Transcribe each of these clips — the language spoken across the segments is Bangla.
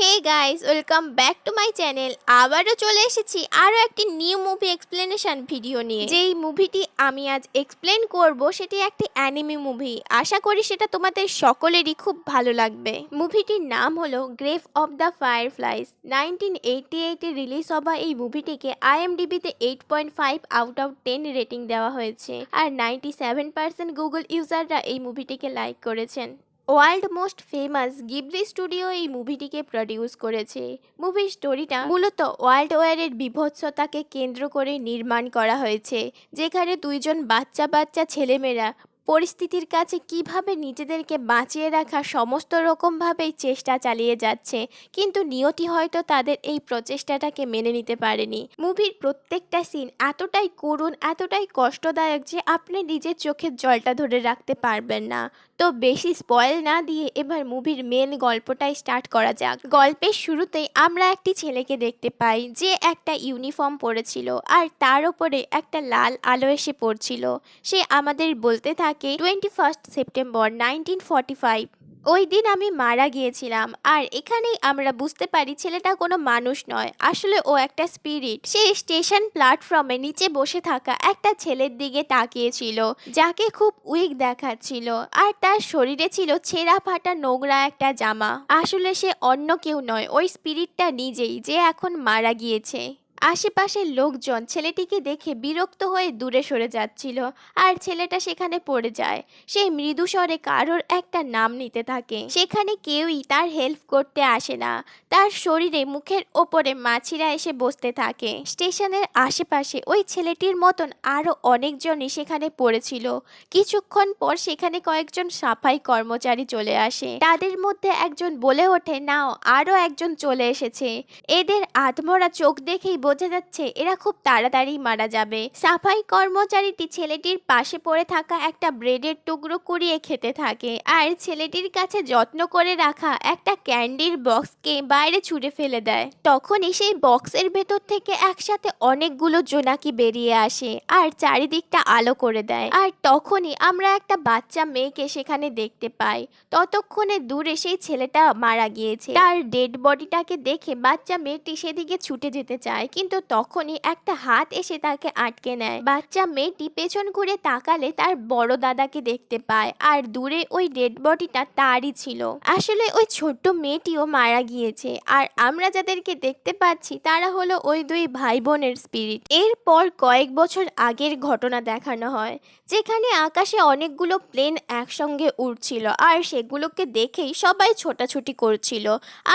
Hey guys welcome back to my channel আবারও চলে এসেছি আরও একটি নিউ মুভি এক্সপ্লেনেশন ভিডিও নিয়ে। যেই মুভিটি আমি আজ এক্সপ্লেন করব, সেটি একটি অ্যানিমি মুভি আশা করি সেটা তোমাদের সকলেরই খুব ভালো লাগবে। মুভিটির নাম হলো Grave of the Fireflies nineteen eighty এইটে রিলিজ হওয়া এই মুভিটিকে আইএমডিবিতে eight point five out of ten rating দেওয়া হয়েছে। আর নাইনটি সেভেন পার্সেন্ট গুগল ইউজাররা এই মুভিটিকে লাইক করেছেন। World most famous Ghibli studio এই মুভিটিকে প্রডিউস করেছে। মুভির স্টোরিটা মূলত ওয়ার্ল্ড ওয়ারের বিভৎসতাকে কেন্দ্র করে নির্মাণ করা হয়েছে, যেখানে দুইজন বাচ্চা বাচ্চা ছেলেমেয়েরা পরিস্থিতির কাছে কীভাবে নিজেদেরকে বাঁচিয়ে রাখা সমস্ত রকমভাবেই চেষ্টা চালিয়ে যাচ্ছে, কিন্তু নিয়তি হয়তো তাদের এই প্রচেষ্টাটাকে মেনে নিতে পারেনি। মুভির প্রত্যেকটা সিন এতটাই করুণ, এতটাই কষ্টদায়ক যে আপনি নিজের চোখের জলটা ধরে রাখতে পারবেন না। তো বেশি স্পয়েল না দিয়ে এবার মুভির মেন গল্পটাই স্টার্ট করা যাক। গল্পের শুরুতেই আমরা একটি ছেলেকে দেখতে পাই, যে একটা ইউনিফর্ম পরেছিল আর তার ওপরে একটা লাল আলো এসে পড়ছিল। সে আমাদের বলতে থাকে twenty first September nineteen forty five ওই দিন আমি মারা গিয়েছিলাম। আর এখানেই আমরা বুঝতে পারি ছেলেটা কোনো মানুষ নয়। আসলে ও একটা স্পিরিট সে স্টেশন প্ল্যাটফর্মে নিচে বসে থাকা একটা ছেলের দিকে তাকিয়েছিল, যাকে খুব উইক দেখাচ্ছিল। আর তার শরীরে ছিল ছেঁড়া ফাটা নোংরা একটা জামা। আসলে সে অন্য কেউ নয়, ওই স্পিরিটটা নিজেই, যে এখন মারা গিয়েছে। আশেপাশের লোকজন ছেলেটিকে দেখে বিরক্ত হয়ে দূরে সরে যাচ্ছিল আর ছেলেটা সেখানে পড়ে যায়। সেই মৃদু স্বরে কারোর একটা নাম নিতে থাকে। সেখানে কেউই তার হেল্প করতে আসে না। তার শরীরে মুখের ওপরে মাছিরা এসে বসতে থাকে। স্টেশনের আশেপাশে ওই ছেলেটির মতন আরও অনেকজনই সেখানে পড়েছিল। কিছুক্ষণ পর সেখানে কয়েকজন সাফাই কর্মচারী চলে আসে। তাদের মধ্যে একজন বলে ওঠে, নাও আরও একজন চলে এসেছে। এদের আত্মরা চোখ দেখেই বোঝা যাচ্ছে এরা খুব তাড়াতাড়ি মারা যাবে। সাফাই কর্মচারীটি ছেলেটির পাশে পড়ে থাকা একটা ব্রেডের টুকরো কুড়িয়ে খেতে থাকে আর ছেলেটির কাছে যত্ন করে রাখা একটা ক্যান্ডির বক্সকে বাইরে ছুঁড়ে ফেলে দেয়। তখনই সেই বক্সের ভেতর থেকে একসাথে অনেকগুলো জোনাকি বেরিয়ে আসে আর চারিদিকটা আলো করে দেয়। আর তখনই আমরা একটা বাচ্চা মেয়েকে সেখানে দেখতে পাই। ততক্ষণে দূরে সেই ছেলেটা মারা গিয়েছে। তার ডেড বডিটাকে দেখে বাচ্চা মেয়েটি সেদিকে ছুটে যেতে চায়। কিন্তু তখনই একটা হাত এসে তাকে আটকে নেয়। বাচ্চা মেয়েটি পেছন ঘুরে তাকালে তার বড় দাদাকে দেখতে পায় আর দূরে ওই ডেড বডিটা তারই ছিল। আসলে ওই ছোট্ট মেয়েটিও মারা গিয়েছে আর আমরা যাদেরকে দেখতে পাচ্ছি তারা হলো ওই দুই ভাই বোনের স্পিরিট এরপর কয়েক বছর আগের ঘটনা দেখানো হয়, যেখানে আকাশে অনেকগুলো প্লেন একসঙ্গে উড়ছিল আর সেগুলোকে দেখেই সবাই ছোটাছুটি করছিল।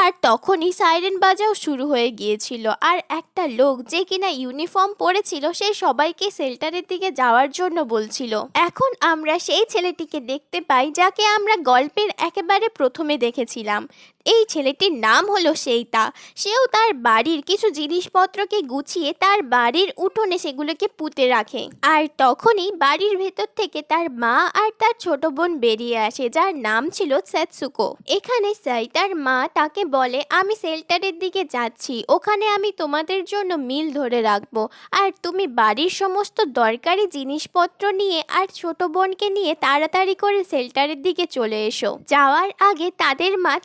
আর তখনই সাইরেন বাজাও শুরু হয়ে গিয়েছিল আর একটা লোক যে কিনা ইউনিফর্ম পরেছিল সে সবাইকে শেল্টারের দিকে যাওয়ার জন্য বলছিল। এখন আমরা সেই ছেলেটিকে দেখতে পাই যাকে আমরা গল্পের একেবারে প্রথমে দেখেছিলাম। এই ছেলেটির নাম হলো সেইতা। সেও তার বাড়ির কিছু জিনিসপত্রকে গুছিয়ে তার বাড়ির উঠোনে সেগুলোকে পুঁতে রাখে। আর তখনই বাড়ির ভেতর থেকে তার মা আর তার ছোট বোন বেরিয়ে আসে, যার নাম ছিল স্যাতসুকো। এখানে সাইতার মা তাকে বলে, আমি শেল্টারের দিকে যাচ্ছি। ওখানে আমি তোমাদের জন্য মিল ধরে রাখব। আর তুমি বাড়ির সমস্ত দরকারি জিনিসপত্র নিয়ে আর ছোট বোনকে নিয়ে তাড়াতাড়ি করে শেল্টারের দিকে চলে এসো। যাওয়ার আগে তাদের মা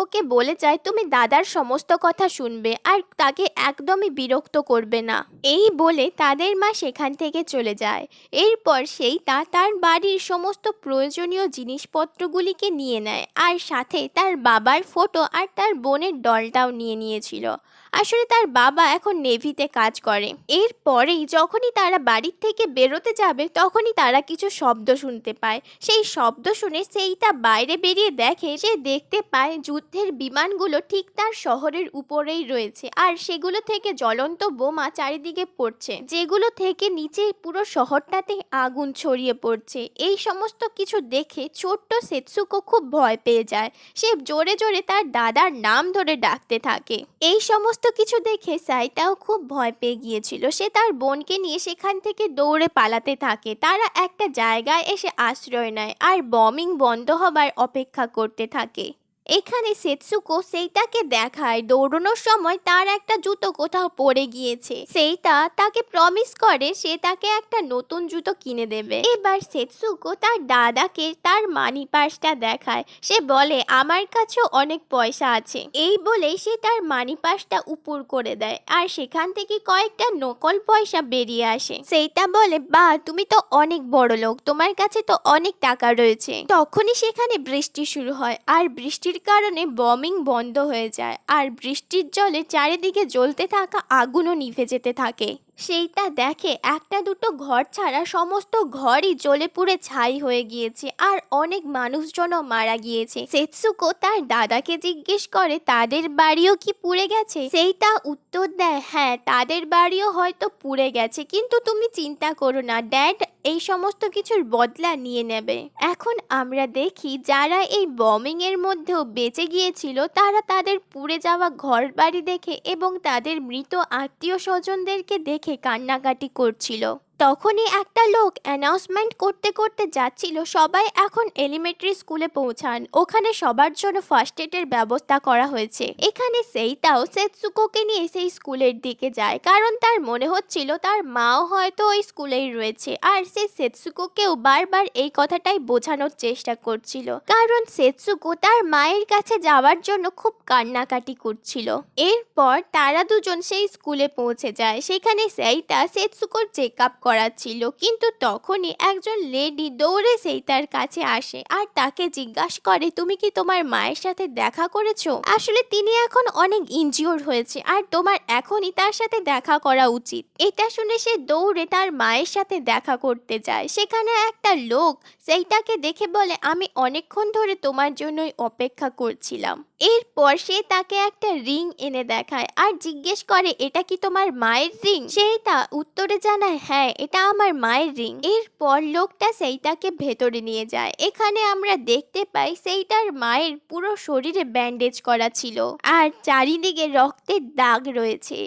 স্যাতসুকোকে বলে যায়, তুমি দাদার সমস্ত কথা শুনবে আর তাকে একদমই বিরক্ত করবে না। এই বলে তাদের মা সেখান থেকে চলে যায়। এরপর সেই তা তার বাড়ির সমস্ত প্রয়োজনীয় জিনিসপত্রগুলিকে নিয়ে নেয় আর সাথে তার বাবার ফটো আর তার বোনের ডলটাও নিয়ে নিয়েছিল। আসলে তার বাবা এখন নেভিতে কাজ করে। এরপরেই যখনই তারা বাড়ির থেকে বেরোতে যাবে, তখনই তারা কিছু শব্দ শুনতে পায়। সেই শব্দ শুনে সেইটা বাইরে বেরিয়ে দেখে সে দেখতে পায় যুদ্ধের বিমানগুলো ঠিক তার শহরের উপরেই রয়েছে আর সেগুলো থেকে জ্বলন্ত বোমা চারিদিকে পড়ছে, যেগুলো থেকে নিচে পুরো শহরটাতে আগুন ছড়িয়ে পড়ছে। এই সমস্ত কিছু দেখে ছোট্ট সেতসুকো খুব ভয় পেয়ে যায়। সে জোরে জোরে তার দাদার নাম ধরে ডাকতে থাকে। এই সমস্ত কিছু দেখে সাইতাও খুব ভয় পেয়ে গিয়েছিল। সে তার বোনকে নিয়ে সেখান থেকে দৌড়ে পালাতে থাকে। তারা একটা জায়গায় এসে আশ্রয় নেয় আর বমিং বন্ধ হবার অপেক্ষা করতে থাকে। এখানে সেতসুকো সেইটাকে দেখায়। দৌড়ানোর সময় তার একটা জুতো কোথাও পড়ে গিয়েছে। সেইটা তাকে প্রমিস করে সে তাকে একটা নতুন জুতো কিনে দেবে। এবার সেতসুকো তার দাদাকে তার মানি পার্সটা দেখায়। সে বলে, আমার কাছেও অনেক পয়সা আছে। এই বলেই সে তার মানি পার্সটা উপর করে দেয়। আর সেখান থেকে কয়েকটা নকল পয়সা বেরিয়ে আসে। সেইটা বলে, বা, তুমি তো অনেক বড় লোক তোমার কাছে তো অনেক টাকা রয়েছে। তখনই সেখানে বৃষ্টি শুরু হয়। আর বৃষ্টির কারণে বমিং বন্ধ হয়ে যায় আর বৃষ্টির জলে চারিদিকে জ্বলতে থাকা আগুনও নিভে যেতে থাকে। সেইটা দেখে একটা দুটো ঘর ছাড়া সমস্ত ঘরই জ্বলে পুড়ে ছাই হয়ে গিয়েছে আর অনেক মানুষজনও মারা গিয়েছে। সেতসুকো তার দাদাকে জিজ্ঞেস করে, তাদের বাড়িও কি পুড়ে গেছে? সেইটা উত্তর দেয় হ্যাঁ তাদের বাড়িও হয়তো পুড়ে গেছে, কিন্তু তুমি চিন্তা করো না, ড্যাড এই সমস্ত কিছুর বদলা নিয়ে নেবে। এখন আমরা দেখি যারা এই বমিং এর মধ্যেও বেঁচে গিয়েছিল, তারা তাদের পুড়ে যাওয়া ঘর বাড়ি দেখে এবং তাদের মৃত আত্মীয় স্বজনদেরকে দেখে কান্নাকাটি করছিল। তখনই একটা লোক অ্যানাউন্সমেন্ট করতে করতে যাচ্ছিল, সবাই এখন এলিমেন্টারি স্কুলে পৌঁছান। ওখানে সবার জন্য ফার্স্ট এডের ব্যবস্থা করা হয়েছে। এখানে সেইটাও সেতসুকোকে নিয়ে সেই স্কুলের দিকে যায়। কারণ তার মনে হচ্ছিল তার মাও হয়তো ওই স্কুলেই রয়েছে। আর সে সেতসুকোকেও বারবার এই কথাটাই বোঝানোর চেষ্টা করছিল। কারণ সেতসুকো তার মায়ের কাছে যাওয়ার জন্য খুব কান্নাকাটি করছিল। এরপর তারা দুজন সেই স্কুলে পৌঁছে যায়। সেখানে সেইটা সেতসুকোর চেক আপ করাচ্ছিল কিন্তু তখনই একজন লেডি দৌড়ে সেই তার কাছে আসে আর তাকে জিজ্ঞাসা করে, তুমি কি তোমার মায়ের সাথে দেখা করেছ? আসলে তিনি এখন অনেক ইনজিওর হয়েছে আর তোমার এখনই তার সাথে দেখা করা উচিত। এটা শুনে সে দৌড়ে তার মায়ের সাথে দেখা করতে যায়। সেখানে একটা লোক সেইটাকে দেখে বলে, আমি অনেকক্ষণ ধরে তোমার জন্যই অপেক্ষা করছিলাম। এরপর সে তাকে একটা রিং এনে দেখায় আর জিজ্ঞেস করে, এটা কি তোমার মায়ের রিং? সেইটা উত্তরে জানায় হ্যাঁ এটা আমার মায়ের রিং। এরপর লোকটা সেইটাকে ভেতরে নিয়ে যায়। এখানে আমরা দেখতে পাই সেইটার মায়ের পুরো শরীরে ব্যান্ডেজ করা ছিল আর চারিদিকে রক্তের দাগ রয়েছে।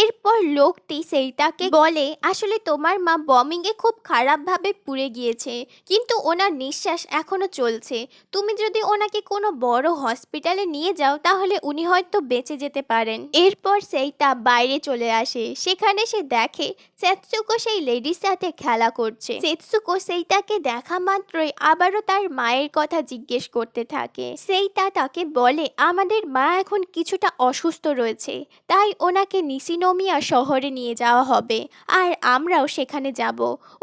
এরপর লোকটি সেইটাকে বলে, আসলে তোমার মা বমিং এ খুব খারাপভাবে পুড়ে গিয়েছে, কিন্তু ওনার নিঃশ্বাস এখনও চলছে। তুমি যদি ওনাকে কোনো বড় হসপিটালে নিয়ে যাও, তাহলে উনি হয়তো বেঁচে যেতে পারেন। এরপর সেইটা বাইরে চলে আসে। সেখানে সে দেখে সেতসুকো সেই লেডির সাথে খেলা করছে। সেতসুকো সেইটাকে দেখা মাত্রই আবারও তার মায়ের কথা জিজ্ঞেস করতে থাকে। সেইটা তাকে বলে, আমাদের মা এখন কিছুটা অসুস্থ রয়েছে, তাই ওনাকে নিসিনোমিয়া শহরে নিয়ে যাওয়া হবে, আর আমরাও সেখানে যাব।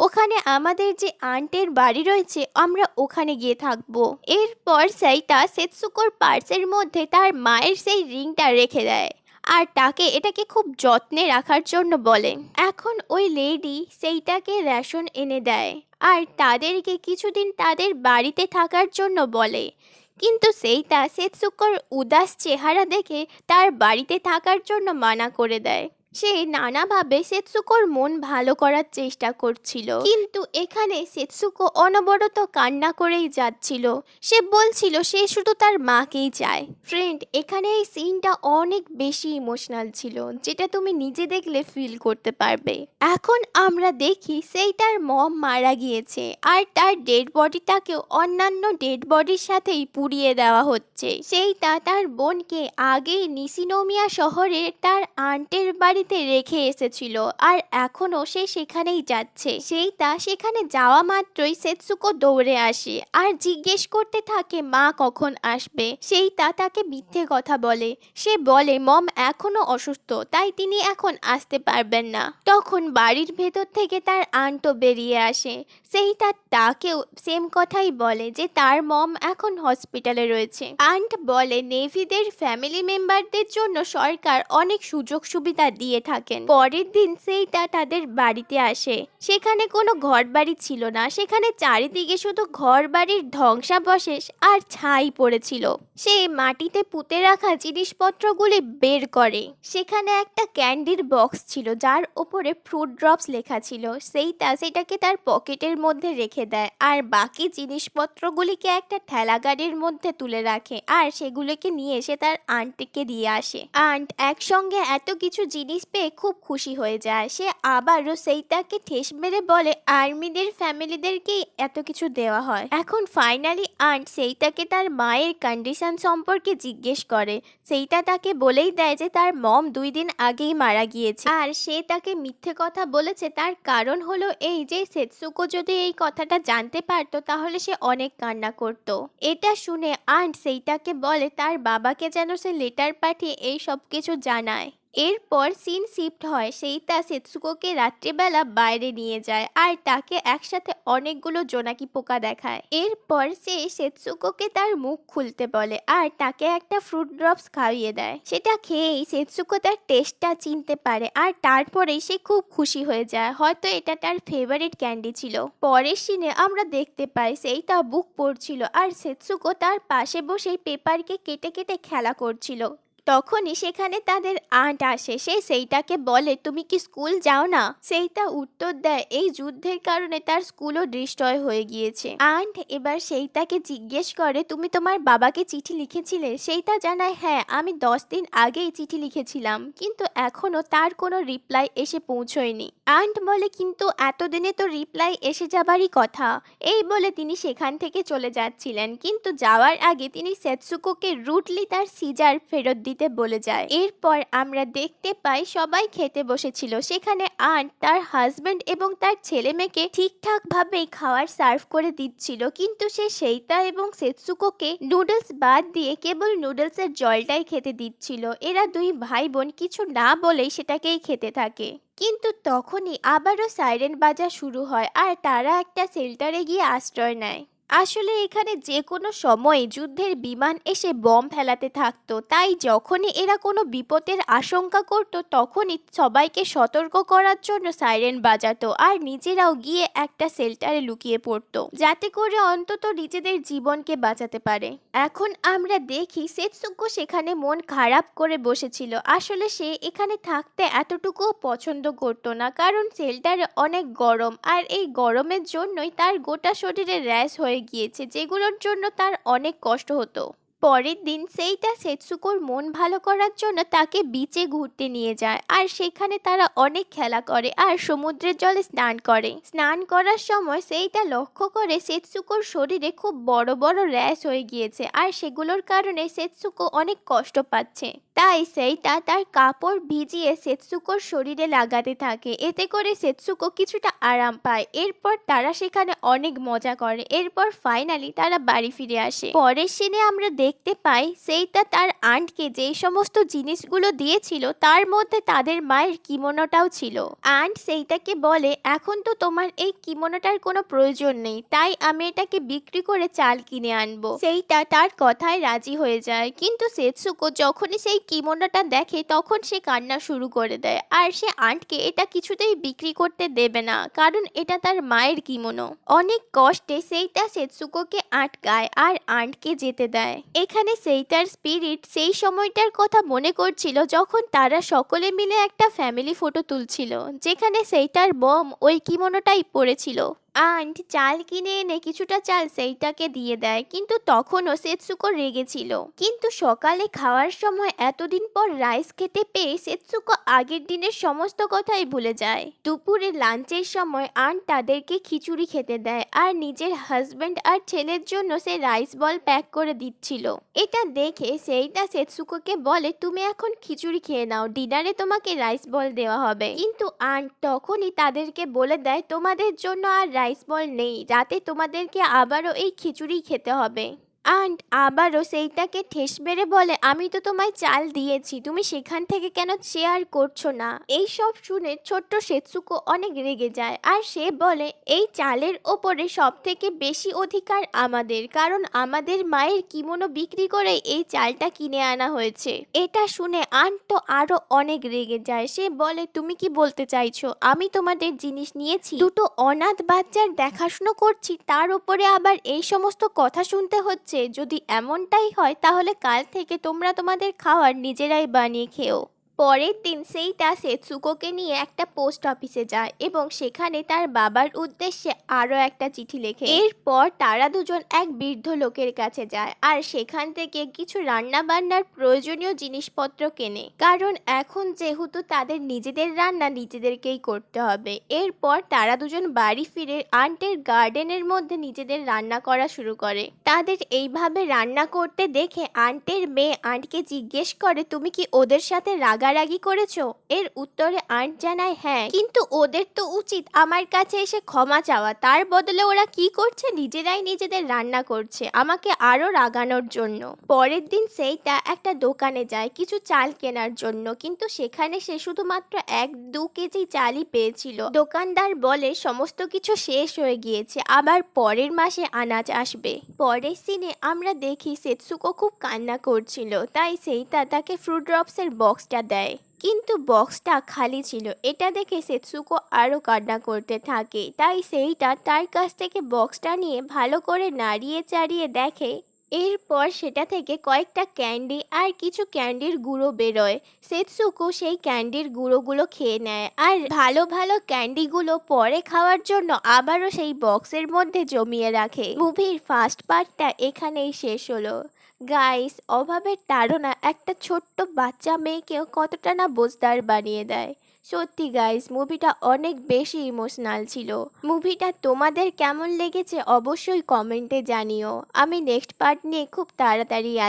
ওখানে আমাদের যে আন্টের বাড়ি রয়েছে, আমরা ওখানে গিয়ে থাকব। এরপর সেইটা সেতসুকোর পার্সের মধ্যে তার মায়ের সেই রিংটা রেখে দেয়। আর তাকে এটাকে খুব যত্নে রাখার জন্য বলে। এখন ওই লেডি সেইটাকে রেশন এনে দেয় আর তাদেরকে কিছুদিন তাদের বাড়িতে থাকার জন্য বলে। কিন্তু সেইটা সেতসুকর উদাস চেহারা দেখে তার বাড়িতে থাকার জন্য মানা করে দেয়। সে নানাভাবে সেতসুকোর মন ভালো করার চেষ্টা করছিল। কিন্তু এখানে সেতসুকো অনবরত কান্না করেই যাচ্ছিল। সে বলছিল সে শুধু তার মাকেই চায়। ফ্রেন্ড এখানে এই সিনটা অনেক বেশি ইমোশনাল ছিল, যেটা তুমি নিজে দেখলে ফিল করতে পারবে। এখন আমরা দেখি সেই তার মম মারা গিয়েছে, আর তার ডেড বডিটাকেও অন্যান্য ডেড বডির সাথেই পুড়িয়ে দেওয়া হচ্ছে। সেইটা তার বোনকে আগেই নিসিনোমিয়া শহরে তার আন্টের বাড়িতে রেখে এসেছিল আর এখনও সে সেখানেই যাচ্ছে। সেই তা সেখানে যাওয়া মাত্রই সেতসুকো দৌড়ে আসে আর জিজ্ঞেস করতে থাকে, মা কখন আসবে? সেই তা তাকে মিথ্যে কথা বলে। সে বলে, মম এখনও অসুস্থ, তাই তিনি এখন আসতে পারবেন না। তখন বাড়ির ভেতর থেকে তার আন্টও বেরিয়ে আসে। সেইটা তাকেও সেম কথাই বলে যে, তার মম এখন হসপিটালে রয়েছে। আন্ট বলে, নেভিদের ফ্যামিলি মেম্বারদের জন্য সরকার অনেক সুযোগ সুবিধা দিয়ে থাকেন। পরের দিন সেইটা তাদের বাড়িতে আসে। সেখানে কোনো ঘর বাড়ি ছিল না। সেখানে চারিদিকে শুধু ঘর বাড়ির ধ্বংসাবশেষ আর ছাই পড়েছিল। সে মাটিতে পুঁতে রাখা জিনিসপত্রগুলি বের করে। সেখানে একটা ক্যান্ডির বক্স ছিল, যার ওপরে ফ্রুট ড্রপস লেখা ছিল। সেইটা সেটাকে তার পকেটের মধ্যে রেখে দেয় আর বাকি জিনিসপত্রগুলিকে একটা ঠেলা গাড়ির মধ্যে তুলে রাখে আর সেগুলোকে নিয়ে এসে তার আন্টিকে দিয়ে আসে। আন্ট একসঙ্গে এত কিছু জিনিস পেয়ে খুব খুশি হয়ে যায়। সে আবারও সেইটাকে ঠেস মেরে বলে, আর্মিদের ফ্যামিলিদেরকেই এত কিছু দেওয়া হয়। এখন ফাইনালি আন্ট সেইটাকে তার মায়ের কন্ডিশন সম্পর্কে জিজ্ঞেস করে। সেইটা তাকে বলেই দেয় যে তার মম দুই দিন আগেই মারা গিয়েছে। আর সে তাকে মিথ্যে কথা বলেছে, তার কারণ হলো এই যে সেতসুকো যদি এই কথাটা জানতে পারতো, তাহলে সে অনেক কান্না করত। এটা শুনে আন্ট সেইটাকে বলে, তার বাবাকে যেন সে লেটার পাঠিয়ে এই সব কিছু জানায়। এরপর সিন শিফট হয় সেইটা সেতসুকোকে রাত্রিবেলা বাইরে নিয়ে যায় আর তাকে একসাথে অনেকগুলো জোনাকি পোকা দেখায়। এরপর সে সেতসুকোকে তার মুখ খুলতে বলে আর তাকে একটা ফ্রুট ড্রপস খাইয়ে দেয়। সেটা খেয়েই সেতসুকো তার টেস্টটা চিনতে পারে আর তারপরেই সে খুব খুশি হয়ে যায়। হয়তো এটা তার ফেভারিট ক্যান্ডি ছিল। পরের সিনে আমরা দেখতে পাই সেইটা বুক পড়ছিল আর সেতসুকো তার পাশে বসে পেপারকে কেটে কেটে খেলা করছিল। তখনই সেখানে তাদের আন্ট আসে। সে সেইটাকে বলে, তুমি কি স্কুল যাও না? সেইটা উত্তর দেয়। এই যুদ্ধের কারণে তার স্কুলও ডিস্ট্রয় হয়ে গিয়েছে। আন্ট এবার সেইটাকে জিজ্ঞেস করে, তুমি তোমার বাবাকে চিঠি লিখেছিলে? সেইটা জানায় হ্যাঁ আমি দশ দিন আগেই চিঠি লিখেছিলাম, কিন্তু এখনও তার কোনো রিপ্লাই এসে পৌঁছয়নি। আন্ট বলে, কিন্তু এতদিনে তো রিপ্লাই এসে যাবারই কথা। এই বলে তিনি সেখান থেকে চলে যাচ্ছিলেন, কিন্তু যাওয়ার আগে তিনি সেতসুকোকে রুটলি তার সিজার ফেরত দিতে বলে যায়। এরপর আমরা দেখতে পাই সবাই খেতে বসেছিল। সেখানে আন্ট তার হাজবেন্ড এবং তার ছেলে মেয়েকে ঠিকঠাক ভাবে খাবার সার্ভ করে দিচ্ছিল। কিন্তু সে সেইতা এবং সেতসুকোকে নুডলস বাদ দিয়ে কেবল নুডলসের জলটাই খেতে দিচ্ছিল। এরা দুই ভাই বোন কিছু না বলেই সেটাকেই খেতে থাকে। কিন্তু তখনই আবারও সাইরেন বাজা শুরু হয় আর তারা একটা শেল্টারে গিয়ে আশ্রয় নেয়। আসলে এখানে যে কোনো সময়ে যুদ্ধের বিমান এসে বম ফেলাতে থাকতো, তাই যখনই এরা কোনো বিপদের আশঙ্কা করত তখনই সবাইকে সতর্ক করার জন্য সাইরেন বাজাতো আর নিজেরাও গিয়ে একটা শেল্টারে লুকিয়ে পড়তো, যাতে করে অন্তত নিজেদের জীবনকে বাঁচাতে পারে। এখন আমরা দেখি সেতসুকো সেখানে মন খারাপ করে বসেছিল, আসলে সে এখানে থাকতে এতটুকুও পছন্দ করতো না, কারণ শেল্টারে অনেক গরম আর এই গরমের জন্যই তার গোটা শরীরে র্যাশ হয়ে গিয়েছে যেগুলোর জন্য তার অনেক কষ্ট হতো। পরের দিন সেইটা সেতসুকোর মন ভালো করার জন্য তাকে বিচে ঘুরতে নিয়ে যায়। আর সেখানে তারা অনেক খেলা করে আর সমুদ্রের জলে স্নান করে। স্নান করার সময় সেইটা লক্ষ্য করে সেতসুকোর শরীরে খুব বড় বড় র্যাশ হয়ে গিয়েছে আর সেগুলোর কারণে সেতসুকো অনেক কষ্ট পাচ্ছে। তাই সেইটা তার কাপড় ভিজিয়ে সেতসুকোর শরীরে লাগাতে থাকে। এতে করে সেতসুকো কিছুটা আরাম পায়। এরপর তারা সেখানে অনেক মজা করে। এরপর ফাইনালি তারা বাড়ি ফিরে আসে। পরের সিনে আমরা দেখতে পাই, সেইটা তার আন্টকে যেই সমস্ত জিনিসগুলো দিয়েছিল, তার মধ্যে তাদের মায়ের কিমোনোটাও ছিল। আন্ট সেইটাকে বলে, এখন তো তোমার এই কিমোনোটার কোনো প্রয়োজন নেই, তাই আমি এটাকে বিক্রি করে চাল কিনে আনব। সেইটা তার কথায় রাজি হয়ে যায়। কিন্তু সেতসুকো যখনই সেই কিমোনোটা দেখে, তখন সে কান্না শুরু করে দেয়। আর সে আন্টকে এটা কিছুতেই বিক্রি করতে দেবে না, কারণ এটা তার মায়ের কিমোনো। অনেক কষ্টে সেইটা সেতসুকোকে আটকায় আর আন্টকে যেতে দেয়। এখানে সেইটার স্পিরিট সেই সময়টার কথা মনে করছিল যখন তারা সকলে মিলে একটা ফ্যামিলি ফটো তুলছিল, যেখানে সেইটার বম ওই কিমোনোটাই পড়েছিল আন্ট চাল কিনে এনে কিছুটা চাল সেইটাকে দিয়ে দেয়, কিন্তু তখনও সেতসুকো রেগেছিল কিন্তু সকালে খাওয়ার সময় এতদিন পর রাইস খেতে পেয়ে সেতসুকো আগের দিনের সমস্ত কথাই ভুলে যায়। দুপুরে লাঞ্চের সময় আন্ট তাদেরকে খিচুড়ি খেতে দেয় আর নিজের হাজব্যান্ড আর ছেলের জন্য সে রাইস বল প্যাক করে দিচ্ছিল। এটা দেখে সেইটা সেতসুকোকে বলে, তুমি এখন খিচুড়ি খেয়ে নাও, ডিনারে তোমাকে রাইস বল দেওয়া হবে। কিন্তু আন্ট তখনই তাদেরকে বলে দেয়, তোমাদের জন্য আর রাইস বল নেই। রাতে তোমাদেরকে আবারও এই খিচুড়ি খেতে হবে। আন্ট, আবারও সেইটাকে ঠেস মেরে বলে, আমি তো তোমায় চাল দিয়েছি, তুমি সেখান থেকে কেন শেয়ার করছ না? এই সব শুনে ছোট্ট সেতসুকো অনেক রেগে যায়, আর সে বলে, এই চালের ওপরে সব থেকে বেশি অধিকার আমাদের, কারণ আমাদের মায়ের কিমোনো বিক্রি করে এই চালটা কিনে আনা হয়েছে। এটা শুনে আন্ট তো আরও অনেক রেগে যায়, সে বলে, তুমি কি বলতে চাইছো? আমি তোমাদের জিনিস নিয়েছি। দুটো অনাথ বাচ্চার দেখাশুনো করছি, তার উপরে আবার এই সমস্ত কথা শুনতে হচ্ছে। যদি এমনটাই হয় তাহলে কাল থেকে তোমরা তোমাদের খাওয়ার নিজেরাই বানিয়ে খেও। পরের দিন সেইটা সেতসুকোকে নিয়ে একটা পোস্ট অফিসে যায় এবং সেখানে তার বাবার উদ্দেশ্যে আরও একটা চিঠি লেখে। এরপর তারা দুজন এক বৃদ্ধ লোকের কাছে যায় আর সেখান থেকে কিছু রান্না বান্নার প্রয়োজনীয় জিনিসপত্র কেনে। কারণ এখন যেহেতু তাদের নিজেদের রান্না নিজেদেরকেই করতে হবে। এরপর তারা দুজন বাড়ি ফিরে আন্টের গার্ডেনের মধ্যে নিজেদের রান্না করা শুরু করে। তাদের এইভাবে রান্না করতে দেখে আন্টের মেয়ে আন্টকে জিজ্ঞেস করে, তুমি কি ওদের সাথে রাগারাগি করেছ? এর উত্তরে আন্ট জানায় হ্যাঁ কিন্তু ওদের তো উচিত আমার কাছে এসে ক্ষমা চাওয়া। তার বদলে ওরা কি করছে? নিজেরাই নিজেদের রান্না করছে আমাকে আরও রাগানোর জন্য। পরের দিন সেইটা একটা দোকানে যায় কিছু চাল কেনার জন্য, কিন্তু সেখানে সে শুধুমাত্র এক দু কেজি চালই পেয়েছিল। দোকানদার বলে, সমস্ত কিছু শেষ হয়ে গিয়েছে, আবার পরের মাসে আনাজ আসবে। পরের সিনে আমরা দেখি সেতসুকো খুব কান্না করছিল, তাই সেইটা তাকে ফ্রুট ড্রপসের বক্সটা দেয়। কিন্তু বক্সটা খালি ছিল। এটা দেখে সেতসুকো আরও কান্না করতে থাকে। তাই সেইটা তার কাছ থেকে বক্সটা নিয়ে ভালো করে নাড়িয়ে চাড়িয়ে দেখে। এরপর সেটা থেকে কয়েকটা ক্যান্ডি আর কিছু ক্যান্ডির গুঁড়ো বেরোয়। সেতসুকো সেই ক্যান্ডির গুঁড়োগুলো খেয়ে নেয় আর ভালো ভালো ক্যান্ডিগুলো পরে খাওয়ার জন্য আবারও সেই বক্সের মধ্যে জমিয়ে রাখে। মুভির ফার্স্ট পার্টটা এখানেই শেষ হলো। গাইস অভাবের তাড়না একটা ছোট্ট বাচ্চা মেয়েকেও কতটা না বোঝদার বানিয়ে দেয়। সত্যি গাইস মুভিটা অনেক বেশি ইমোশনাল ছিল। মুভিটা তোমাদের কেমন লেগেছে অবশ্যই কমেন্টে জানিও। আমি নেক্সট পার্ট নিয়ে খুব তাড়াতাড়ি